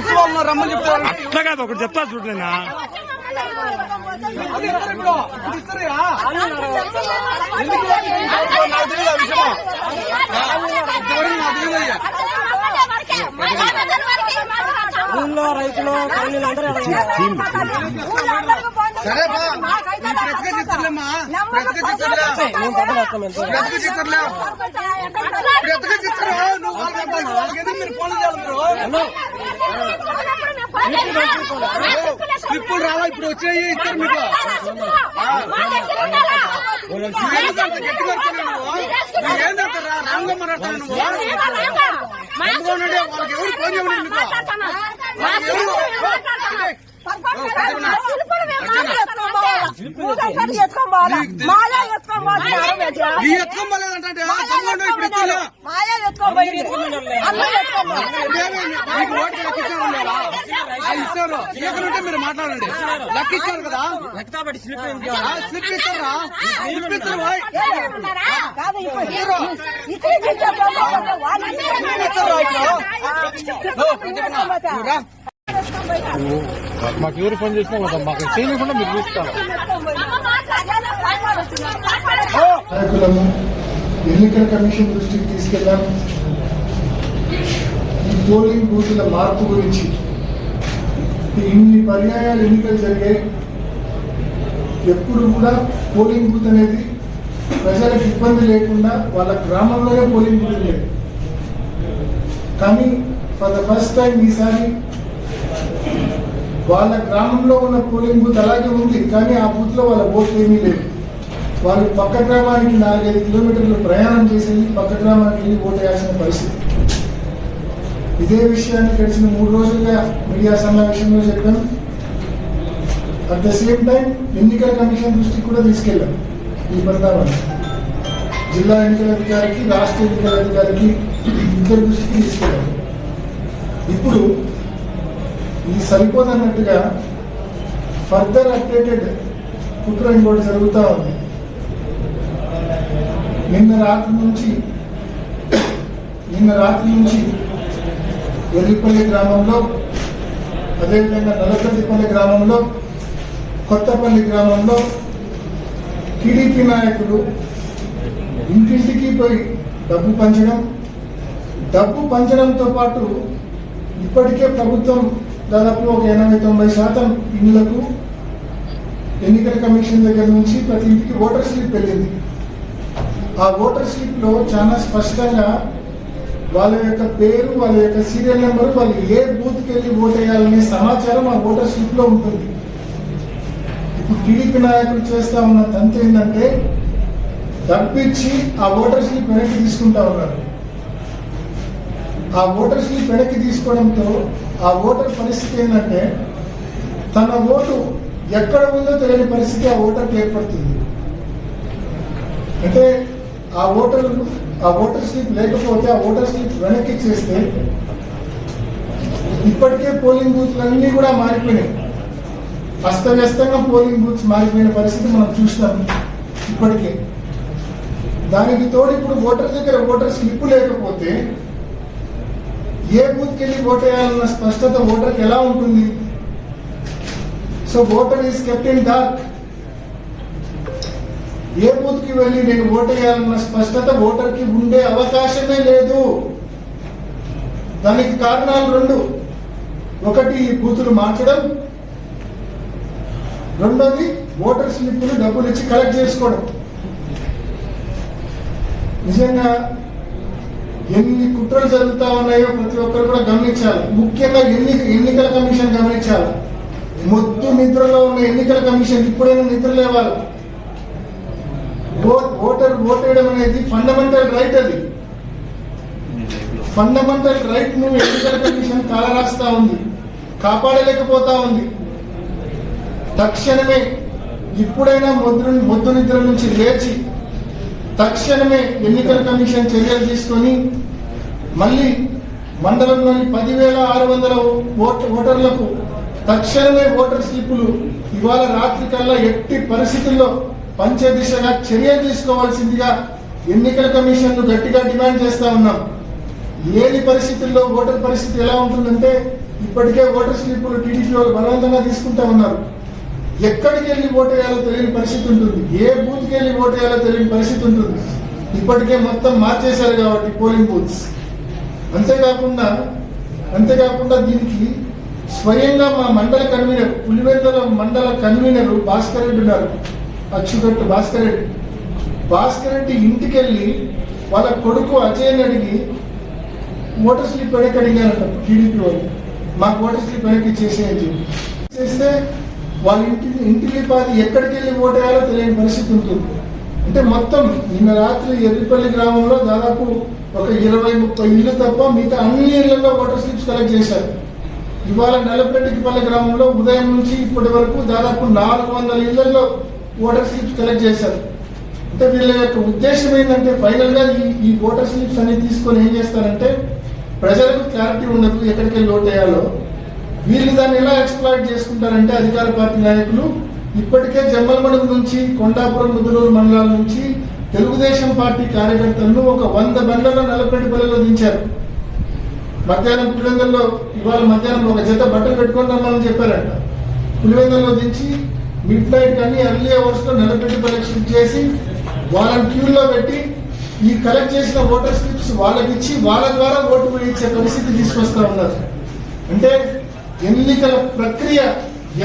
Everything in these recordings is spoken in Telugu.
టెక్స్ వాళ్ళు రమ్మని చెప్తారు. అట్లా కాదు ఒకటి చెప్తా చూడలేనా ఊళ్ళో రైతులు కూలీలు అందరూ సరే బ్రతికే స్లిప్పులు రావా? ఇప్పుడు వచ్చాయి ఇచ్చారు మీకు. రాంగమ్మ? వాళ్ళకి ఎవరు ఫోన్ మీకు ఇప్పుడు ఇచ్చారు మీకు ఓటు లెక్క ఇచ్చారు లేదా? ఆ, ఇచ్చారు ఇవ్వకుంటే మీరు మాట్లాడండి లెక్క ఇచ్చారు కదా స్లిప్ స్లిప్ ఇచ్చారా స్లిప్ ఇచ్చారు. మాకు ఎవరు ఫోన్ చేసినా కదా మాకు చేయకుండా మీరు చూస్తారు ఎన్నికల కమిషన్ దృష్టికి తీసుకెళ్ళాం ఈ పోలింగ్ బూతుల మార్పు గురించి ఇన్ని పర్యాయాలు ఎన్నికలు జరిగాయి. ఎప్పుడు కూడా పోలింగ్ బూత్ అనేది ప్రజలకు ఇబ్బంది లేకుండా వాళ్ళ గ్రామంలోనే పోలింగ్ బూత్ లేదు. కానీ ఫర్ ద ఫస్ట్ టైం ఈసారి వాళ్ళ గ్రామంలో ఉన్న పోలింగ్ బూత్ అలాగే ఉంది కానీ ఆ బూత్లో వాళ్ళ ఓట్లు ఏమీ లేవు. వాళ్ళు పక్క గ్రామానికి నాలుగైదు కిలోమీటర్లు ప్రయాణం చేసి పక్క గ్రామానికి వెళ్ళి ఓటు వేయాల్సిన పరిస్థితి. ఇదే విషయాన్ని గడిచిన మూడు రోజులుగా మీడియా సమావేశంలో చెప్పాం. అట్ ద సేమ్ టైం ఎన్నికల కమిషన్ దృష్టికి కూడా తీసుకెళ్ళాం ఈ పరిణామాన్ని జిల్లా ఎన్నికల అధికారికి రాష్ట్ర ఎన్నికల అధికారికి ఇద్దరు దృష్టికి తీసుకెళ్ళాం. ఇప్పుడు ఇది సరిపోదన్నట్టుగా ఫర్దర్ అప్డేటెడ్ కుట్ర ఇంకోటి జరుగుతూ ఉంది. నిన్న రాత్రి నుంచి నిన్న రాత్రి నుంచి ఎర్రిపల్లి గ్రామంలో అదేవిధంగా నలపతిపల్లి గ్రామంలో కొత్తపల్లి గ్రామంలో టీడీపీ నాయకులు ఇంటింటికి పోయి డబ్బు పంచడం డబ్బు పంచడంతో పాటు ఇప్పటికే ప్రభుత్వం దాదాపు ఒక ఎనభై తొంభై శాతం ఇళ్ళకు ఎన్నికల కమిషన్ దగ్గర నుంచి ప్రతి ఇంటికి ఓటర్ స్లిప్ వెళ్ళింది. ఆ ఓటర్ స్లిప్లో చాలా స్పష్టంగా వాళ్ళ యొక్క పేరు వాళ్ళ యొక్క సీరియల్ నెంబర్ వాళ్ళు ఏ బూత్కి వెళ్ళి ఓట్ వేయాలనే సమాచారం ఆ ఓటర్ స్లిప్లో ఉంటుంది. ఇప్పుడు టీడీపీ నాయకులు చేస్తా ఉన్న తంతు ఏంటంటే తప్పించి ఆ ఓటర్ స్లిప్ వెనక్కి తీసుకుంటా ఉన్నారు. ఆ ఓటర్ స్లిప్ వెనక్కి తీసుకోవడంతో ఆ ఓటర్ పరిస్థితి ఏంటంటే తన ఓటు ఎక్కడ ఉందో తెలియని పరిస్థితి ఆ ఓటర్కి ఏర్పడుతుంది. అంటే ఆ ఓటర్ ఆ ఓటర్ స్లిప్ లేకపోతే ఆ ఓటర్ స్లిప్ వెనక్కి చేస్తే ఇప్పటికే పోలింగ్ బూత్లు కూడా మారిపోయినాయి. అస్తవ్యస్తంగా పోలింగ్ బూత్స్ మారిపోయిన పరిస్థితి మనం చూసినాం ఇప్పటికే. దానికి తోడు ఇప్పుడు ఓటర్ దగ్గర ఓటర్ స్లిప్ లేకపోతే ఏ బూత్కి వెళ్ళి ఓట్ వేయాలన్న స్పష్టత ఓటర్కి ఎలా ఉంటుంది? So voter is kept in dark ఏ బూత్కి వెళ్ళి నేను ఓటు వేయాలన్న స్పష్టత ఓటర్కి ఉండే అవకాశమే లేదు. దానికి కారణాలు రెండు. ఒకటి ఈ బూతులు మార్చడం. రెండోది ఓటర్ స్లిప్లు డబ్బులు ఇచ్చి కలెక్ట్ చేసుకోవడం. నిజంగా ఎన్ని కుట్రలు జరుగుతా ఉన్నాయో ప్రతి ఒక్కరు కూడా గమనించాలి. ముఖ్యంగా ఎన్ని ఎన్నికల కమిషన్ గమనించాలి. మొద్దు నిద్రలో ఉన్న ఎన్నికల కమిషన్ ఇప్పుడైనా నిద్ర లేవాలి. ఓటర్ ఓటేయడం అనేది ఫండమెంటల్ రైట్ అది. ఫండమెంటల్ రైట్ను ఎన్నికల కమిషన్ కాలరాస్తా ఉంది. కాపాడలేకపోతా ఉంది. తక్షణమే ఇప్పుడైనా మొద్దు మొద్దు నిద్ర నుంచి లేచి తక్షణమే ఎన్నికల కమిషన్ చర్యలు తీసుకొని మళ్ళీ మండలంలోని పదివేల ఆరు వందల ఓట్ ఓటర్లకు తక్షణమే ఓటర్ స్లిప్పులు ఇవాళ రాత్రి కల్లా ఎట్టి పరిస్థితుల్లో పంచే దిశగా చర్యలు తీసుకోవాల్సిందిగా ఎన్నికల కమిషన్ను గట్టిగా డిమాండ్ చేస్తా ఉన్నాం. లేని పరిస్థితుల్లో ఓటర్ పరిస్థితి ఎలా ఉంటుందంటే ఇప్పటికే ఓటర్ స్లిప్పులు టీడీపీ వాళ్ళు బలవంతంగా తీసుకుంటా ఉన్నారు. ఎక్కడికి వెళ్ళి ఓటు వేయాలో తెలియని పరిస్థితి ఉంటుంది. ఏ బూత్కి వెళ్ళి ఓటు వేయాలో తెలియని పరిస్థితి ఉంటుంది. ఇప్పటికే మొత్తం మార్చేశారు కాబట్టి పోలింగ్ బూత్స్. అంతేకాకుండా అంతేకాకుండా దీనికి స్వయంగా మా మండల కన్వీనర్ పులివెందుల మండల కన్వీనర్ భాస్కర్ రెడ్డి ఉన్నారు. అచ్చుగట్టు భాస్కర్ రెడ్డి. భాస్కర్ రెడ్డి ఇంటికి వెళ్ళి వాళ్ళ కొడుకు అజయ్ని అడిగి ఓటర్ స్లిప్ వెనక్కి అడిగారంట టీడీపీ వాళ్ళు? మాకు ఓటర్ స్లిప్ వెనక్కి చేసేయని చెప్పి. చేస్తే వాళ్ళ ఇంటి ఇంటికి పాది ఎక్కడికి వెళ్ళి ఓటేయాలో తెలియని పరిస్థితి ఉంటుంది. అంటే మొత్తం నిన్న రాత్రి ఎర్రిపల్లి గ్రామంలో దాదాపు ఒక ఇరవై ముప్పై ఇల్లు తప్ప మిగతా అన్ని ఇళ్ళలో ఓటర్ స్లిప్స్ కలెక్ట్ చేశారు. ఇవాళ నలపెట్టిపల్లి గ్రామంలో ఉదయం నుంచి ఇప్పటి వరకు దాదాపు నాలుగు వందల ఇళ్ళలో ఓటర్ స్లిప్స్ కలెక్ట్ చేశారు. అంటే వీళ్ళ యొక్క ఉద్దేశం ఏంటంటే ఫైనల్గా ఈ ఈ ఓటర్ స్లిప్స్ అన్ని తీసుకొని ఏం చేస్తారంటే ప్రజలకు క్లారిటీ ఉండదు ఎక్కడికి లోట్ అయ్యాలో వీళ్ళు దాన్ని ఎలా ఎక్స్ప్లాయిట్ చేసుకుంటారంటే అధికార పార్టీ నాయకులు ఇప్పటికే జమ్మలమడుగు నుంచి కొండాపురం ముదులూరు మండలాల నుంచి తెలుగుదేశం పార్టీ కార్యకర్తలను ఒక వంద బండ్లలో నలభై నల్లపెట్టిపల్లిలో దించారు. మధ్యాహ్నం పులివెందుల్లో ఇవాళ మధ్యాహ్నం ఒక జత బట్టలు పెట్టుకొని రమ్మని చెప్పారంట. పులివెందుల్లో దించి మిడ్ నైట్ కానీ ఎర్లీ అవర్స్లో నిలబెట్టి కలెక్షన్ చేసి వాళ్ళని క్యూలో పెట్టి ఈ కలెక్ట్ చేసిన ఓటర్ స్లిప్స్ వాళ్ళకి ఇచ్చి వాళ్ళ ద్వారా ఓటు వేయించే పరిస్థితి తీసుకొస్తా ఉన్నారు. అంటే ఎన్నికల ప్రక్రియ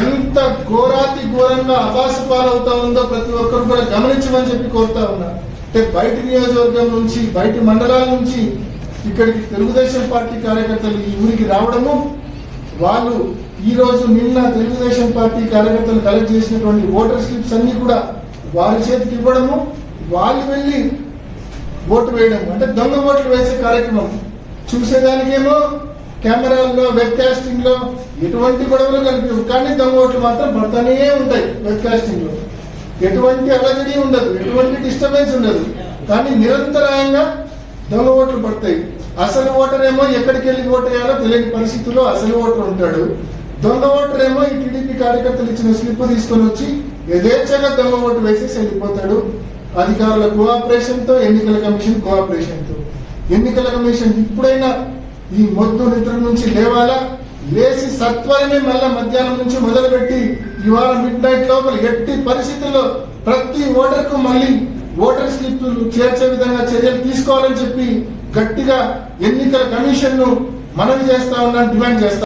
ఎంత ఘోరాతి ఘోరంగా అబాస పాలవుతా ఉందో ప్రతి ఒక్కరు కూడా గమనించమని చెప్పి కోరుతా ఉన్నా. అంటే బయట నియోజకవర్గం నుంచి బయట మండలాల నుంచి ఇక్కడికి తెలుగుదేశం పార్టీ కార్యకర్తలు ఈ ఊరికి రావడము వాళ్ళు ఈ రోజు నిన్న తెలుగుదేశం పార్టీ కార్యకర్తలు కలెక్ట్ చేసినటువంటి ఓటర్ స్లిప్స్ అన్ని కూడా వారి చేతికి ఇవ్వడము వాళ్ళు వెళ్ళి ఓటు వేయడం అంటే దొంగ ఓట్లు వేసే కార్యక్రమం. చూసేదానికేమో కెమెరాల్లో వెబ్ కాస్టింగ్లో ఎటువంటి గొడవలు కనిపించవు. కానీ దొంగ ఓట్లు మాత్రం పడతానే ఉంటాయి వెబ్ కాస్టింగ్లో ఎటువంటి అలజడి ఉండదు ఎటువంటి డిస్టర్బెన్స్ ఉండదు. కానీ నిరంతరాయంగా దొంగ ఓట్లు పడతాయి. అసలు ఓటర్ ఏమో ఎక్కడికి వెళ్ళి ఓటు వేయాలో తెలియని పరిస్థితుల్లో అసలు ఓటర్ ఉంటాడు. దొంగ ఓటర్ ఏమో ఈ టీడీపీ కార్యకర్తలు ఇచ్చిన స్లిప్ తీసుకొని వచ్చి యథేచ్ఛగా దొంగ ఓటు వేసేసి వెళ్ళిపోతాడు అధికారుల కోఆపరేషన్తో ఎన్నికల కమిషన్ కోఆపరేషన్తో ఎన్నికల కమిషన్ ఇప్పుడైనా ఈ మొద్దు నిద్ర నుంచి లేవాలా? లేచి సత్వరమే మళ్ళా మధ్యాహ్నం నుంచి మొదలుపెట్టి ఇవాళ మిడ్ నైట్ లోపల ఎట్టి పరిస్థితుల్లో ప్రతి ఓటర్కు మళ్ళీ ఓటర్ స్లిప్లు చేర్చే విధంగా చర్యలు తీసుకోవాలని చెప్పి గట్టిగా ఎన్నికల కమిషన్ను మనవి చేస్తా ఉన్నాను డిమాండ్ చేస్తా